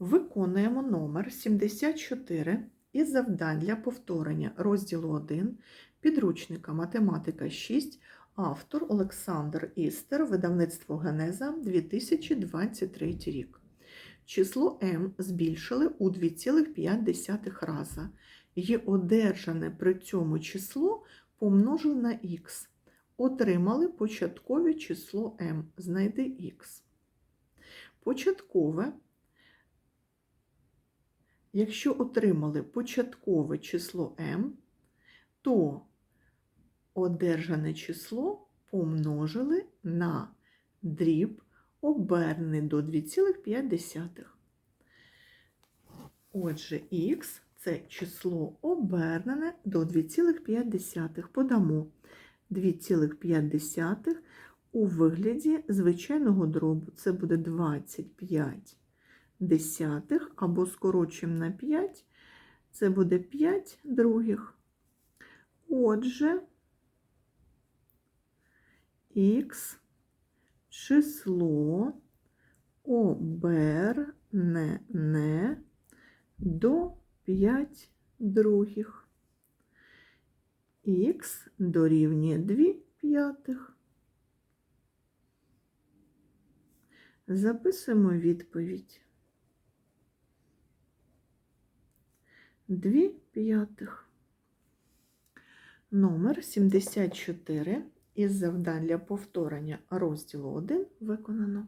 Виконуємо номер 74 із завдань для повторення розділу 1 підручника Математика 6, автор Олександр Істер, видавництво Генеза 2023 рік. Число m збільшили у 2,5 рази. І одержане при цьому число помножили на х. Отримали початкове число m. Знайди х. Початкове Якщо отримали початкове число m, то одержане число помножили на дріб обернений до 2,5. Отже, х це число обернене до 2,5. Подамо 2,5 у вигляді звичайного дробу. Це буде 25 десятих або скорочуємо на 5, це буде 5 других. Отже, х число обернене до 5 других. Х дорівнює 2 п'ятих. Записуємо відповідь. 2 п'ятих. Номер 74 із завдань для повторення розділу 1 виконано.